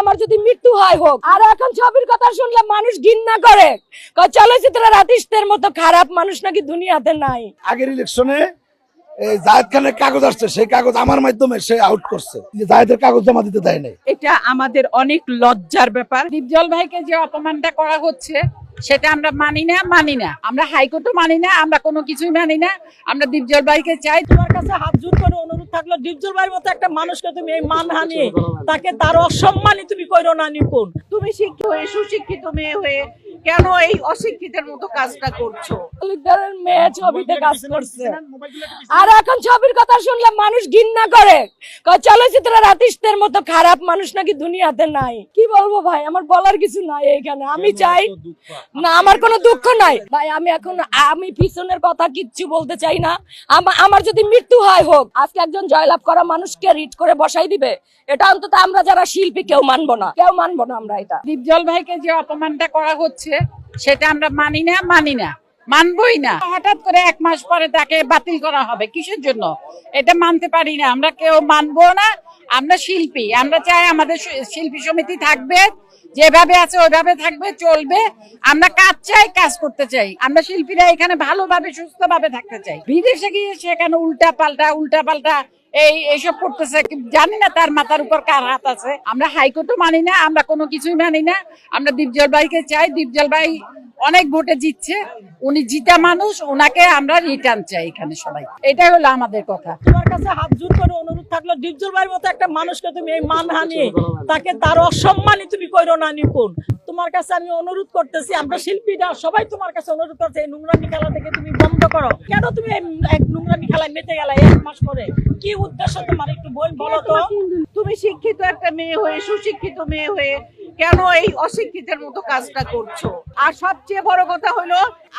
আমার যদি মৃত্যু হয় হোক। আর এখন ছবির কথা শুনলে মানুষ ঘৃণা করে। চলচ্চিত্রের আর্টিস্টের মতো খারাপ মানুষ নাকি দুনিয়াতে নাই। আগের ইলেকশনে এই জায়েদ খানের কাগজ আসছে সেই কাগজ আমার মাধ্যমে সে আউট করছে। যে কাগজ জমা দিতে দেয় নাই। এটা আমাদের অনেক লজ্জার ব্যাপার। দীপজল ভাইকে যে অপমানটা করা হচ্ছে সেটা আমরা মানি না মানি না। আমরা হাইকোর্টও মানি না আমরা কোনো কিছুই মানি না। আমরা দীপজল ভাইকে চাই তোমার কাছে হাত জোর করে অনুরোধ থাকল ডিপজল ভাইয়ের মতো একটা মানুষকে তুমি এই মানহানি তাকে তার অসম্মানই তুমি কইরো না নিপুণ। তুমি শিক্ষিত হয়ে সুশিক্ষিত মেয়ে হয়ে কেন এই অশিক্ষিতের মতো কাজটা করছ? তালুকদারের মেয়ে ছবিতে কাজ করছে। আর এখন ছবির কথা শুনলে মানুষ ঘৃণা করে। চলচ্চিত্রের আর্টিস্টের মতো খারাপ মানুষ নাকি দুনিয়াতে নাই? কি বলব ভাই? আমার বলার কিছু নাই এখানে আমি চাই না আমার কোনো দুঃখ নাই। ভাই আমি এখন আমি পিছনের কথা কিচ্ছু বলতে চাই না। আমার যদি মৃত্যু হয় হোক আজকে একজন জয়লাভ করা মানুষকে রিট করে বসাই দিবে এটা অন্তত আমরা যারা শিল্পী কেউ মানবো না। কেউ মানবো না আমরা এটা। দীপজল ভাইকে যে অপমানটা করা হচ্ছে সেটা আমরা মানি না মানি না, মানবই না। হঠাৎ করে এক মাস পরে তাকে বাতিল করা হবে, কিসের জন্য? এটা মানতে পারি না, আমরা কেউ মানবো না আমরা শিল্পী, আমরা চাই আমাদের শিল্পী সমিতি থাকবে, যেভাবে আছে ওইভাবে থাকবে, চলবে। আমরা কাজ চাই, কাজ করতে চাই। আমরা শিল্পীরা এখানে ভালোভাবে, সুস্থভাবে থাকতে চাই। বিদেশে গিয়ে সেখানে উল্টা পাল্টা উল্টা পাল্টা এই এইসব করতেছে? জানি না তার মাথার উপর কার হাত আছে। আমরা হাইকোর্টও মানি না, আমরা কোনো কিছুই মানি না। আমরা দীপজল ভাইকে চাই, দীপজল ভাই অনেক ভোটে জিতছে উনি জিতা মানুষ ওনাকে আমরা রিটার্ন চাই এখানে সবাই। এটাই হলো আমাদের কথা। তোমার কাছে হাত জোর করে অনুরোধ থাকল ডিপজল ভাইয়ের মতো একটা মানুষকে তুমি এই মানহানি তাকে তার অসম্মানই তুমি কইরো না নিপুণ। তোমার কাছে আমি অনুরোধ করতেছি আমরা শিল্পীরা সবাই তোমার কাছে অনুরোধ করছে এই নোংরামি খেলা থেকে তুমি বন্ধ করো। কেন তুমি এক নোংরামি খেলায় মেতে গেলে এক মাস পরে? কি উদ্দেশ্য তোমার একটু বই বলো তো? তুমি শিক্ষিত একটা মেয়ে হয়ে সুশিক্ষিত মেয়ে হয়ে কেন এই অশিক্ষিতের মতো কাজটা করছ? আর সবচেয়ে বড় কথা হলো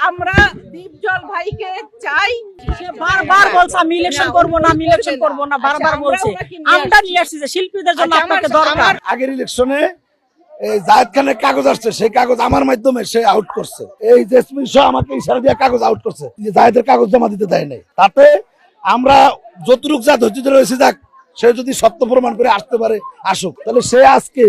আমরা দীপজল ভাইকে চাই সে বারবার বলছে আমি ইলেকশন করব না আমি ইলেকশন করব না বারবার আচ্ছা, বলছে। নাকি নিয়ে আমরা নিয়ে আসছি যে শিল্পীদের জন্য আচ্ছা, আপনাকে দরকার। আগের ইলেকশনে এই জায়েদ খানের কাগজ আসছে সেই কাগজ আমার মাধ্যমে সে আউট করছে। এই জেসমিন সহ আমাকে ইশারা দিয়ে কাগজ আউট করছে যে জায়েদের কাগজ জমা দিতে দেয় নাই। তাতে আমরা যতটুক যা ধৈর্য ধরে রয়েছে যাক সে যদি সত্য প্রমাণ করে আসতে পারে আসুক। তাহলে সে আজকে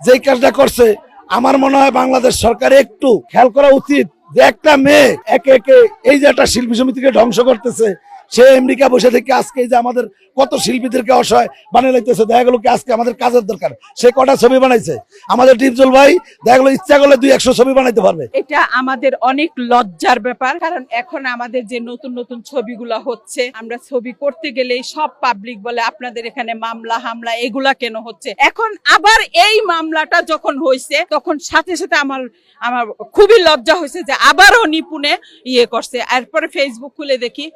যেই কাজটা করছে, আমার মনে হয় বাংলাদেশ সরকার একটু খেয়াল করা উচিত যে একটা মেয়ে একে একে এই যে একটা শিল্পী সমিতিকে ধ্বংস করতেছে সে আমেরিকা বসে থেকে আজকে যে আমাদের কত শিল্পীদেরকে অসহায় বানিয়ে লাইতেছে, দেখা গেল আজকে আমাদের কাজের দরকার। সে কটা ছবি বানাইছে? আমাদের ডিপজল ভাই, দেখা গেলো ইচ্ছা করলে দুই একশো ছবি বানাইতে পারবে। এটা আমাদের অনেক লজ্জার ব্যাপার, কারণ এখন আমাদের যে নতুন নতুন ছবিগুলো হচ্ছে, আমরা ছবি করতে গেলে সব পাবলিক বলে, আপনাদের এখানে মামলা, হামলা, এগুলা কেন হচ্ছে? এখন আবার এই মামলাটা যখন হয়েছে তখন সাথে সাথে আমার আমার খুবই লজ্জা হয়েছে যে আবারও নিপুণে ইয়ে করছে। এরপরে ফেসবুক খুলে দেখি